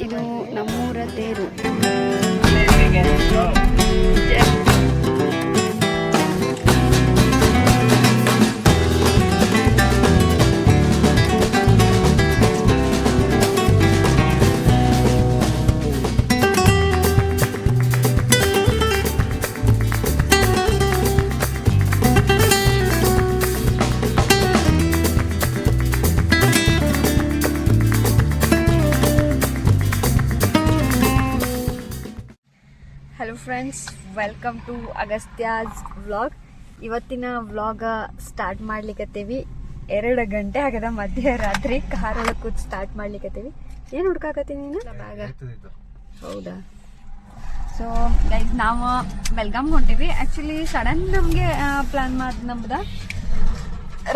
ಇದು ನಮ್ಮೂರ ತೇರು. Friends welcome to Agastya's vlog ಇವತ್ತಿನ ವ್ಲಾಗ ಸ್ಟಾರ್ಟ್ ಮಾಡ್ಲಿಕ್ಕತ್ತೀವಿ ಎರಡು ಗಂಟೆ ಆಗದ ಮಧ್ಯರಾತ್ರಿ ಒಳಗೆ ಕೂತ್ ಸ್ಟಾರ್ಟ್ ಮಾಡ್ಲಿಕ್ಕತ್ತೀವಿ ಏನು ಹುಡ್ಕಾಕತ್ತೀನಿ ನೀನು? ಹೌದಾ? ಸೊ ಗೈಸ್ ನಾವು ಬೆಲ್ಗಾಮ್ ಹೊಂಟೀವಿ. ಆ್ಯಕ್ಚುಲಿ ಸಡನ್ ನಮಗೆ ಪ್ಲ್ಯಾನ್ ಮಾಡ್ ನಮ್ದು.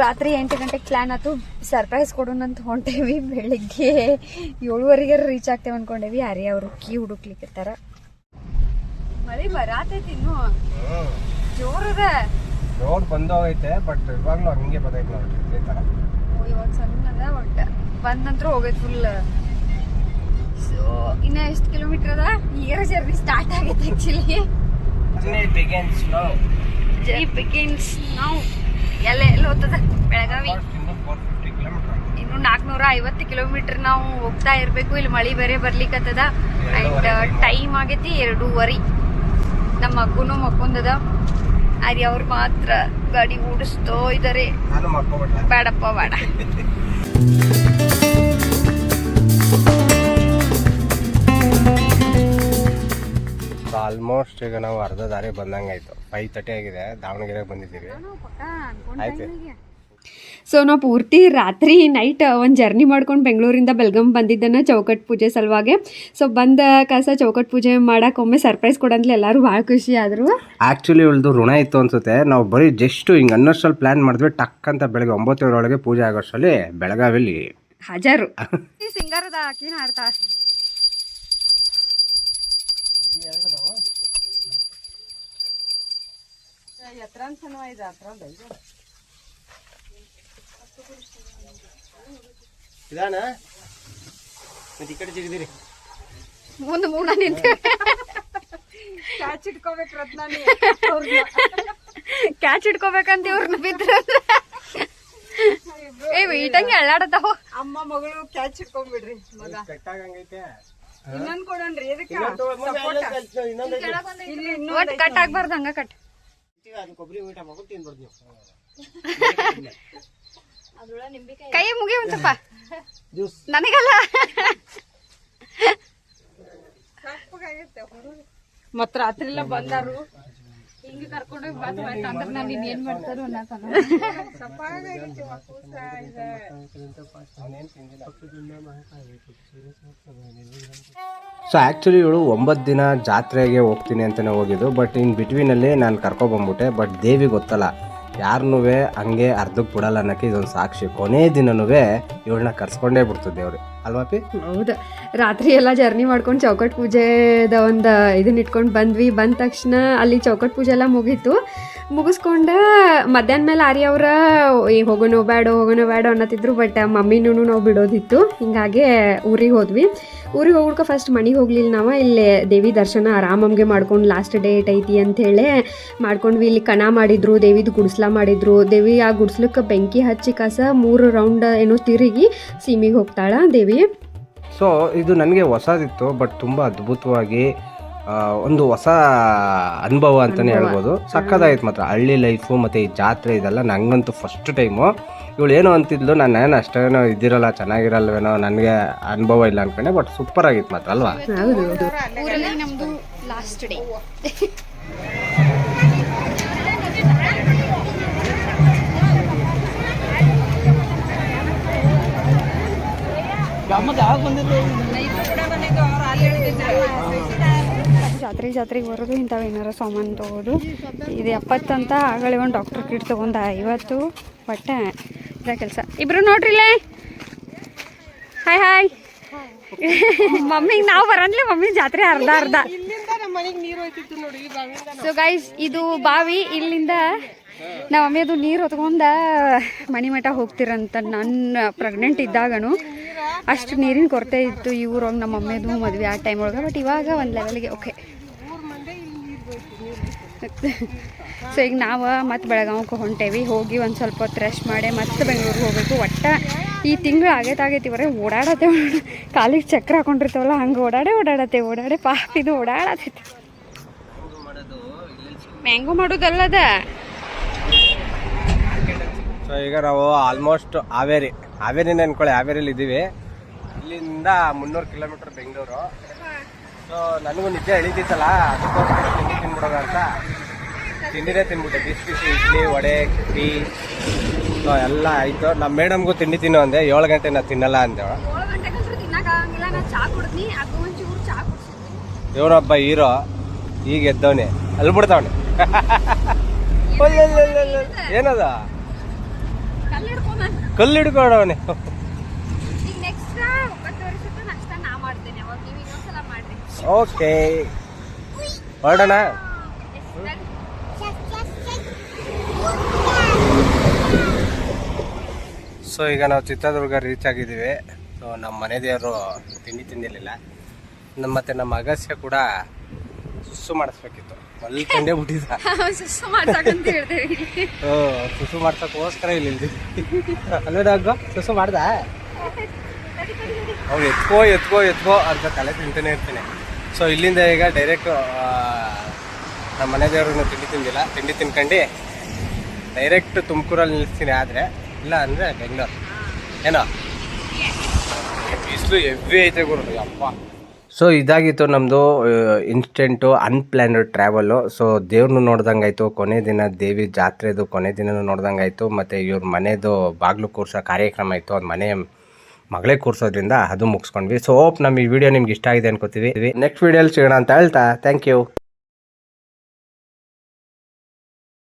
ರಾತ್ರಿ ಎಂಟು ಗಂಟೆಗೆ ಪ್ಲ್ಯಾನ್ ಆಯ್ತು ಸರ್ಪ್ರೈಸ್ ಕೊಡೋಣ ಅಂತ ಹೊಂಟೇವಿ. ಬೆಳಿಗ್ಗೆ ಏಳುವರೆಗೆ ರೀಚ್ ಆಗ್ತೇವೆ ಅನ್ಕೊಂಡೇವಿ. ಯಾರೇ ಅವರು ಕೀ ಹುಡುಕ್ಲಿಕ್ಕತ್ತಾರ ಮಳಿ ಬರಾತೈತಿ ಇನ್ನು. ಜೋರದ. ರೋಡ್ ಬಂದೋಗೈತೆ ಬಟ್ ಇವಾಗ್ಲೂ ಹಂಗೆ ಬರ್ತೈತೆ ನೋಡಿ ಇದೇ ತರ. ಇವಾಗ ಸಣ್ಣದ ಒಟ್ಟ. ಬಂದ ನಂತರ ಹೋಗೈತಿ ಫುಲ್ ಸೊ ಇನ್ನ ಎಷ್ಟು ಕಿಲೋಮೀಟರ್ ಅದ? ಈಗ ಜರ್ನಿ ಸ್ಟಾರ್ಟ್ ಆಗೈತೆ ಆಕ್ಚುಲಿ ಬಿಗಿನ್ಸ್ ನೋ ಜೈ ಬಿಗಿನ್ಸ್ ನಾವು ಎಲ್ಲ ಎಲ್ಲಿ ಹೋಗ್ತದ ಬೆಳಗಾವಿ? ಇನ್ನು ನಾಲ್ಕುನೂರ ಐವತ್ತು ಕಿಲೋಮೀಟರ್ ನಾವು ಹೋಗ್ತಾ ಇರಬೇಕು. ಇಲ್ಲಿ ಮಳಿ ಬೇರೆ ಬರ್ಲಿಕ್ಕತ್ತದ ಅಂಡ್ ಟೈಮ್ ಆಗೈತಿ ಎರಡೂವರೆ. ನಮ್ಮ ಮಗುನು ಮಕ್ಕೊಂದದ. ಅರಿ ಅವ್ರು ಮಾತ್ರ ಗಾಡಿ ಓಡಿಸ್ತೋ ಇದಾರೆ. ಬೇಡಪ್ಪ ಬೇಡ. ಆಲ್ಮೋಸ್ಟ್ ಈಗ ನಾವು ಅರ್ಧ ದಾರಿ ಬಂದಂಗಾಯ್ತು. ಫೈವ್ ತರ್ಟಿ ಆಗಿದೆ ದಾವಣಗೆರೆಗೆ ಬಂದಿದ್ದೀವಿ. ಆಯ್ತು. ಸೊ ನಾವು ಪೂರ್ತಿ ರಾತ್ರಿ ನೈಟ್ ಒಂದು ಜರ್ನಿ ಮಾಡ್ಕೊಂಡು ಬೆಂಗಳೂರಿಂದ ಬೆಲ್ಗಮ್ ಬಂದಿದ್ದನ್ನು ಚೌಕಟ್ ಪೂಜೆ ಸಲುವಾಗಿ. ಸೊ ಬಂದ ಕಾಸ ಚೌಕಟ್ ಪೂಜೆ ಮಾಡಕ್ಕೆ ಒಮ್ಮೆ ಸರ್ಪ್ರೈಸ್ ಕೊಡಂದ್ಲೆ ಎಲ್ಲರೂ ಭಾಳ ಖುಷಿ ಆದರು. ಆ್ಯಕ್ಚುಲಿ ಇವಳ್ದು ಋಣ ಇತ್ತು ಅನ್ಸುತ್ತೆ. ನಾವು ಬರೀ ಜಸ್ಟ್ ಹಿಂಗೆ ಅನ್ನೋಷ್ಟಲ್ಲಿ ಪ್ಲಾನ್ ಮಾಡಿದ್ವಿ. ಟಕ್ ಅಂತ ಬೆಳಗ್ಗೆ ಒಂಬತ್ತರೊಳಗೆ ಪೂಜೆ ಆಗೋಷ್ಟರಲ್ಲಿ ಬೆಳಗಾವಿಲಿ. ಹಾಜರು. ಈ ಸಿಂಗಾರದ ಆಕಿನ ಹಾಡ್ತಾ ಇದಾನ? ಮತ್ತೆ ಈ ಕಡೆ ಜಿಗಿದಿರಿ ಮುಂದೆ ಮೂಡ ನಿಂತು. ಕ್ಯಾಚ್ ಇಟ್ಕೋಬೇಕಂತ ಇವ್ರನ್ನ ಬಿದ್ರ ಏ ಈಟಂಗೆ ಅಳ್ಳಾಡತಾವ ಅಮ್ಮ ಮಗಳು ಕ್ಯಾಚ್ ಇಟ್ಕೊಂಡ್ಬಿಡ್ರಿ ಮಗ. ಕಟ್ಟಾಗಂಗೈತೆ ಇನ್ನೊಂದ್ ಕೊಡೋಣ್ರಿ ಎದಕ್ಕೆ ಇಲ್ಲಿ ಒಟ್ ಕಟ್ ಆಗ್ಬಾರ್ದು ಹಂಗ ಕಟ್ ಕೊಬ್ಬರಿ ಊಟ ಮಗು ತಿನ್ಬಿಡ್ದು ನೀವು. ಕೈ ಮುಗಿ ಒಂದ್ ಸ್ವಲ್ಪ ನನಗಲ್ಲ. ಮತ್ ರಾತ್ರಿ ಎಲ್ಲ ಬಂದಾರು. ಹಿಂಗೆ ಕರ್ಕೊಂಡೋಗಿ ಬಂದ್ ಅಂದ್ರೆ ನಾನು ಏನ್ ಮಾಡ್ತಾರೋ ಅನ್ನತಾನ ಸೊ ಆಕ್ಚುಲಿ ಇವಳು ಒಂಬತ್ತು ದಿನ ಜಾತ್ರೆಗೆ ಹೋಗ್ತೀನಿ ಅಂತಲೇ ಹೋಗಿದ್ದು ಬಟ್ ಇನ್ ಬಿಟ್ವೀನಲ್ಲಿ ನಾನು ಕರ್ಕೊಬಂದ್ಬಿಟ್ಟೆ ಬಟ್ ದೇವಿ ಗೊತ್ತಲ್ಲ. ಯಾರನ್ನೂ ಹಂಗೆ ಅರ್ಧಕ್ಕೆ ಬಿಡಲ್ಲ ಅನ್ನೋಕ್ಕೆ ಇದೊಂದು ಸಾಕ್ಷಿ. ಕೊನೆ ದಿನನೂ ಇವಳನ್ನ ಕರ್ಸ್ಕೊಂಡೇ ಬಿಡ್ತದೆ ದೇವ್ರು ಅಲ್ವಾ ಪಿ ಹೌದು. ರಾತ್ರಿ ಎಲ್ಲ ಜರ್ನಿ ಮಾಡ್ಕೊಂಡು ಚೌಕಟ್ ಪೂಜೆದ ಒಂದು ಇದನ್ನ ಇಟ್ಕೊಂಡು ಬಂದ್ವಿ. ಬಂದ ತಕ್ಷಣ ಅಲ್ಲಿ ಚೌಕಟ್ ಪೂಜೆ ಎಲ್ಲ ಮುಗೀತು. ಮುಗಿಸ್ಕೊಂಡ ಮಧ್ಯಾಹ್ನ ಮೇಲೆ ಆರ್ಯ ಅವ್ರ ಹೋಗೋನೋ ಬೇಡ ಹೋಗೋನೋ ಬೇಡ ಅನ್ನತ್ತಿದ್ರು ಬಟ್ ಮಮ್ಮಿನೂ ನಾವು ಬಿಡೋದಿತ್ತು. ಹಿಂಗಾಗಿ ಊರಿಗೆ ಹೋದ್ವಿ. ಊರಿಗೆ ಹೋಗ್ಬಿಡ್ಕ ಫಸ್ಟ್ ಮನೆಗೆ ಹೋಗ್ಲಿಲ್ಲ ನಾವು, ಇಲ್ಲಿ ದೇವಿ ದರ್ಶನ ಆರಾಮಮ್ಗೆ ಮಾಡ್ಕೊಂಡು ಲಾಸ್ಟ್ ಡೇಟ್ ಐತಿ ಅಂಥೇಳಿ ಮಾಡ್ಕೊಂಡ್ವಿ. ಇಲ್ಲಿ ಕಣ ಮಾಡಿದ್ರು, ದೇವಿದು ಗುಡಿಸ್ಲ ಮಾಡಿದ್ರು. ದೇವಿ ಆ ಗುಡ್ಸ್ಲಕ್ಕೆ ಬೆಂಕಿ ಹಚ್ಚಿ ಕಸ ಮೂರು ರೌಂಡ್ ಏನೋ ತಿರುಗಿ ಸೀಮಿಗೆ ಹೋಗ್ತಾಳ ದೇವಿ. ಸೊ ಇದು ನನಗೆ ಹೊಸದಿತ್ತು ಬಟ್ ತುಂಬ ಅದ್ಭುತವಾಗಿ ಒಂದು ಹೊಸ ಅನುಭವ ಅಂತಲೇ ಹೇಳ್ಬೋದು. ಸಕ್ಕದಾಗಿತ್ತು ಮಾತ್ರ. ಹಳ್ಳಿ ಲೈಫು ಮತ್ತು ಈ ಜಾತ್ರೆ ಇದೆಲ್ಲ ನನಗಂತೂ ಫಸ್ಟ್ ಟೈಮು ಇವಳು ಏನು ಅಂತಿದ್ಲು ನಾನು ಏನು ಅಷ್ಟೇನೋ ಇದ್ದಿರಲ್ಲ ಚೆನ್ನಾಗಿರಲ್ವೇನೋ ನನಗೆ ಅನುಭವ ಇಲ್ಲ ಅನ್ಕೊಂಡೆ ಬಟ್ ಸೂಪರ್ ಆಗಿತ್ತು ಮಾತ್ರ ಅಲ್ವಾ? ಲಾಸ್ಟ್ ಡೇ ಜಾತ್ರೆ ಜಾತ್ರೆಗೆ ಬರೋದು ಇಂಥವು ಏನಾರ ಸಾಮಾನು ತೊಗೋದು. ಇದು ಎಪ್ಪತ್ತಂತ ಆಗಲೇ ಒಂದು ಡಾಕ್ಟರ್ ಕಿಟ್ ತೊಗೊಂಡ. ಇವತ್ತು ಬಟ್ಟೆ ಇದ ಕೆಲಸ. ಇಬ್ರು ನೋಡ್ರಿಲ್ಲೇ ಹಾಯ್ ಹಾಯ್ ಮಮ್ಮಿಗೆ ನಾವು ಬರಂದ್ಲೆ ಮಮ್ಮಿ ಜಾತ್ರೆ ಅರ್ಧ ಅರ್ಧ. ಸೊ ಗೈಸ್ ಇದು ಬಾವಿ. ಇಲ್ಲಿಂದ ನಮ್ಮ ಮಮ್ಮಿ ನೀರು ಹೊತ್ಕೊಂಡ ಮಣಿಮಠ ಹೋಗ್ತಿರಂತ ನನ್ನ ಪ್ರೆಗ್ನೆಂಟ್ ಇದ್ದಾಗನು. ಅಷ್ಟು ನೀರಿನ ಕೊರತೆ ಇತ್ತು ಊರೊಳಗೆ ನಮ್ಮ ಮಮ್ಮಿದು ಮದುವೆ ಆ ಟೈಮ್ ಒಳಗೆ. ಬಟ್ ಇವಾಗ ಒಂದು ಲೆವೆಲ್ಗೆ ಓಕೆ ಸೊ ಈಗ ನಾವು ಮತ್ತೆ ಬೆಳಗಾವಕ್ಕೆ ಹೊಂಟೇವಿ. ಹೋಗಿ ಒಂದು ಸ್ವಲ್ಪ ಹೊತ್ತು ರೆಸ್ಟ್ ಮಾಡಿ ಮತ್ತೆ ಬೆಂಗಳೂರಿಗೆ ಹೋಗಬೇಕು. ಒಟ್ಟು ಈ ತಿಂಗಳು ಆಗೈತೆ ಆಗೈತಿ ಬರೀ ಓಡಾಡತ್ತೆ ಕಾಲಿಗೆ ಚಕ್ರ ಹಾಕೊಂಡಿರ್ತಾವಲ್ಲ, ಹಂಗೆ ಓಡಾಡೆ ಓಡಾಡತ್ತೆ. ಓಡಾಡೆ ಪಾಪ ಇದು ಓಡಾಡತೈತಿ ಮ್ಯಾಂಗೋ ಮಾಡೋದಲ್ಲದ? ಸೊ ಈಗ ನಾವು ಆಲ್ಮೋಸ್ಟ್ ಹಾವೇರಿ. ಹಾವೇರಿನ ಅನ್ಕೊಳ್ಳಿ ಹಾವೇರಿಲಿ ಇದ್ದೀವಿ ಇಲ್ಲಿಂದ ಮುನ್ನೂರು ಕಿಲೋಮೀಟರ್ ಬೆಂಗಳೂರು. ಸೊ ನನಗೂ ನಿಜ ಎಳಿತಿತ್ತಲ್ಲ ಅದಕ್ಕೋಸ್ಕರ ತಿಂಡಿ ತಿಂಡಿನೇ ತಿನ್ಬಿಟ್ಟೆ ಬಿಸಿ ಬಿಸಿ ಇಡ್ಲಿ ವಡೆ ಟೀ ಸೊ ಎಲ್ಲ ಆಯಿತು. ನಮ್ಮ ಮೇಡಮ್ಗೂ ತಿಂಡಿ ತಿನ್ನು ಅಂದೆ ಏಳು ಗಂಟೆ ನಾ ತಿನ್ನಲ್ಲ ಅಂದೆ. ಇವನೊಬ್ಬ ಹೀರೋ ಈಗ ಎದ್ದವನೆ. ಅಲ್ಲಿ ಬಿಡ್ತಾವನೆ. ಏನದ? ಕಲ್ಲು ಹಿಡ್ಕೊಂಬ ಓಕೆ ಹೊರಡೋಣ? ಸೊ ಈಗ ನಾವು ಚಿತ್ರದುರ್ಗ ರೀಚ್ ಆಗಿದ್ದೀವಿ. ಸೊ ನಮ್ಮ ಮನೆ ದೇವರು ತಿಂಡಿ ತಿಂದಿರಲಿಲ್ಲ. ನಮ್ಮ ಮತ್ತೆ ನಮ್ಮ ಅಗಸ್ಯ ಕೂಡ ಸುಸ್ಸು ಮಾಡಿಸ್ಬೇಕಿತ್ತು. ಬಿಟ್ಟಿದ್ದ. ಮಾಡ್ಸಕ್ಕಂತ ಹೇಳ್ತೇವೆ ಓ ಸುಸು ಮಾಡ್ಸಕ್ಕೋಸ್ಕರ ಇಲ್ಲಿ ಇಲ್ದಿದ್ವಿ ಅಲ್ವೇನಾಗ ಸುಸು ಮಾಡ್ದ? ಅವ್ನು ಎತ್ಕೋ ಎತ್ಕೋ ಎತ್ಕೋ ಅಂತ ತಲೆ ತಿಂತಾನೆ ಇರ್ತೀನಿ. ಸೊ ಇಲ್ಲಿಂದ ಈಗ ಡೈರೆಕ್ಟ್ ನಮ್ಮ ಮನೆ ದೇವ್ರನ್ನ ತಿಂಡಿ ತಿಂದಿಲ್ಲ. ತಿಂಡಿ ತಿನ್ಕೊಂಡು ಡೈರೆಕ್ಟ್ ತುಮಕೂರಲ್ಲಿ ನಿಲ್ಲಿಸ್ತೀನಿ ಆದರೆ. ಇಲ್ಲ ಅಂದರೆ ಬೆಂಗಳೂರು ಏನೋ? ಬಿಸಿಲು ಐತೆ ಗುರು ಅಪ್ಪ ಸೊ ಇದಾಗಿತ್ತು ನಮ್ಮದು ಇನ್ಸ್ಟೆಂಟು ಅನ್ಪ್ಲ್ಯಾನ್ಡ್ ಟ್ರಾವೆಲ್ಲು ಸೊ ದೇವ್ರನ್ನೂ ನೋಡ್ದಂಗಾಯಿತು ಕೊನೆ ದಿನ ದೇವಿ ಜಾತ್ರೆದು, ಕೊನೆ ದಿನನೂ ನೋಡ್ದಂಗಾಯಿತು ಮತ್ತು ಇವ್ರ ಮನೆದು ಬಾಗಿಲು ಕೂರ್ಸೋ ಕಾರ್ಯಕ್ರಮ ಇತ್ತು. ಅವ್ರ ಮನೆ ಮಗಳೇ ಕೂರ್ಸೋದ್ರಿಂದ ಅದು ಮುಗಿಸ್ಕೊಂಡ್ವಿ. ಸೊ ಹೋಪ್ ನಮ್ಮ ಈ ವಿಡಿಯೋ ನಿಮ್ಗೆ ಇಷ್ಟ ಆಗಿದೆ ಅನ್ಕೋತೀವಿ. ನೆಕ್ಸ್ಟ್ ವಿಡಿಯೋಲಿ ಸಿಗೋಣ ಅಂತ ಹೇಳ್ತಾ. Thank you